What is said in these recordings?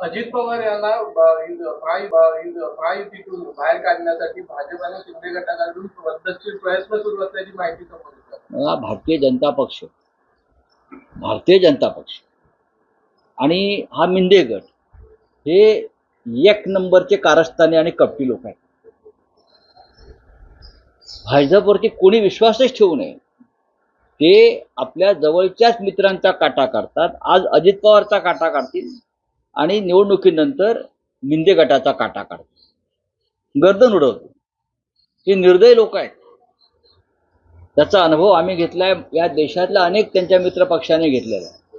अजित पवार यांना ब- इन- महायुतीतून बाहेर काढण्यासाठी भाजपाने शिंदे गटाकडून पद्धतशीर प्रयत्न सुरू असल्याची माहिती समोर मला भारतीय जनता पक्ष भारतीय जनता पक्ष आणि हा मिंदे गट हे एक नंबरचे कारस्थाने आणि कपटी लोक आहेत. भाजपवरती कोणी विश्वासच ठेवू नये. ते आपल्या जवळच्याच मित्रांचा काटा काढतात. आज अजित पवारचा काटा काढतील. आणि निवडणुकीनंतर मिंदे गटाचा काटा काढतो. गर्दन उडवतो. हे निर्दय लोक आहेत. त्याचा अनुभव आम्ही घेतलाय. या देशातल्या अनेक त्यांच्या मित्रपक्षाने घेतलेला आहे.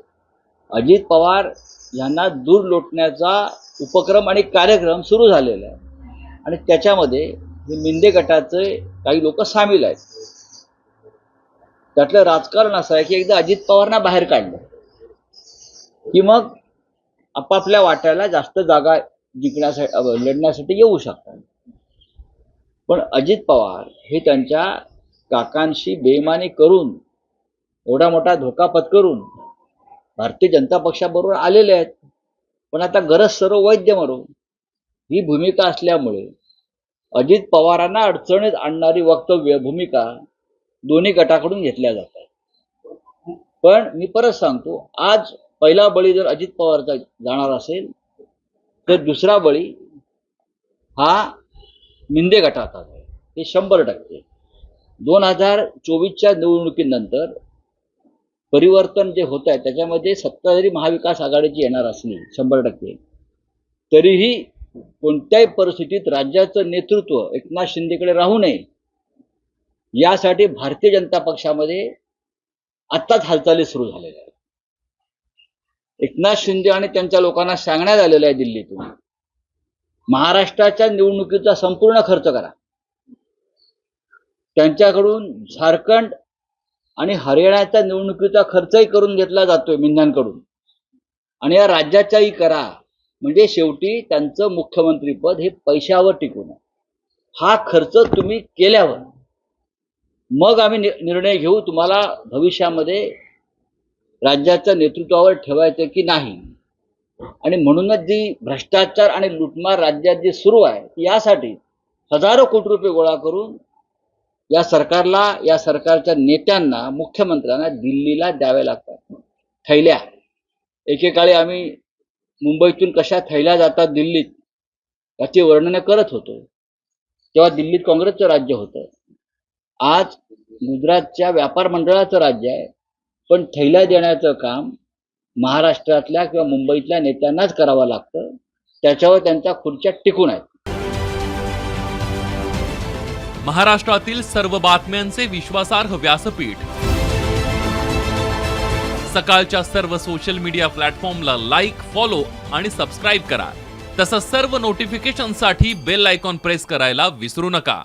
अजित पवार यांना दूर लोटण्याचा उपक्रम आणि कार्यक्रम सुरू झालेला आहे. आणि त्याच्यामध्ये हे मिंदे गटाचे काही लोक सामील आहेत. त्यातलं राजकारण असं आहे की एकदा अजित पवारांना बाहेर काढलं. की मग आपापल्या वाट्याला जास्त जागा जिंकण्यासाठी लढण्यासाठी येऊ शकतात. पण अजित पवार हे त्यांच्या काकांशी बेईमानी करून एवढा मोठा धोका पत्करून भारतीय जनता पक्षाबरोबर आलेले आहेत. पण आता गरज सर्व वैद्य मरो ही भूमिका असल्यामुळे अजित पवारांना अडचणीत आणणारी वक्तव्य भूमिका दोन्ही गटाकडून घेतल्या जातात. पण मी परत सांगतो आज पहिला बळी जर अजित पवारचा जाणार असेल तर दुसरा बळी हा मिंदे गटाचा आहे. हे शंभर टक्के. दोन हजार चोवीसच्या निवडणुकीनंतर परिवर्तन जे होत आहे त्याच्यामध्ये सत्ता जरी महाविकास आघाडीची येणार असली शंभर टक्के तरीही कोणत्याही परिस्थितीत राज्याचं नेतृत्व एकनाथ शिंदेकडे राहू नये. यासाठी भारतीय जनता पक्षामध्ये आत्ताच हालचाली सुरू झालेल्या आहेत. एकनाथ शिंदे आणि त्यांच्या लोकांना सांगण्यात आलेलं आहे दिल्लीतून. महाराष्ट्राच्या निवडणुकीचा संपूर्ण खर्च करा. त्यांच्याकडून झारखंड आणि हरियाणाच्या निवडणुकीचा खर्चही करून घेतला जातोय मिंधांकडून आणि या राज्याच्याही करा. म्हणजे शेवटी त्यांचं मुख्यमंत्रीपद हे पैशावर टिकून आहे. हा खर्च तुम्ही केल्यावर मग आम्ही नि- निर्णय घेऊ तुम्हाला भविष्यामध्ये राज्याच्या नेतृत्वावर ठेवायचं की नाही? आणि म्हणूनच जी भ्रष्टाचार आणि लुटमार राज्यात जी सुरू आहे ती यासाठी हजारो कोटी रुपये गोळा करून या सरकारला या सरकारच्या नेत्यांना मुख्यमंत्र्यांना दिल्लीला द्यावे लागतात. थैल्या. एकेकाळी आम्ही मुंबईतून कशा थैल्या जातात दिल्लीत याची वर्णन करत होतो. तेव्हा दिल्लीत काँग्रेसचं राज्य होतं. आज गुजरातच्या व्यापार मंडळाचं राज्य आहे. पण थैल्या देण्याचं काम महाराष्ट्रातल्या किंवा मुंबईतल्या नेत्यांनाच करावं लागतं. त्याच्यावर त्यांच्या खुर्च्या टिकून आहेत. महाराष्ट्रातील सर्व बातम्यांचे विश्वासार्ह व्यासपीठ. सकाळच्या सर्व सोशल मीडिया प्लॅटफॉर्मला लाईक फॉलो आणि सबस्क्राईब करा. तसंच सर्व नोटिफिकेशनसाठी बेल आयकॉन प्रेस करायला विसरू नका.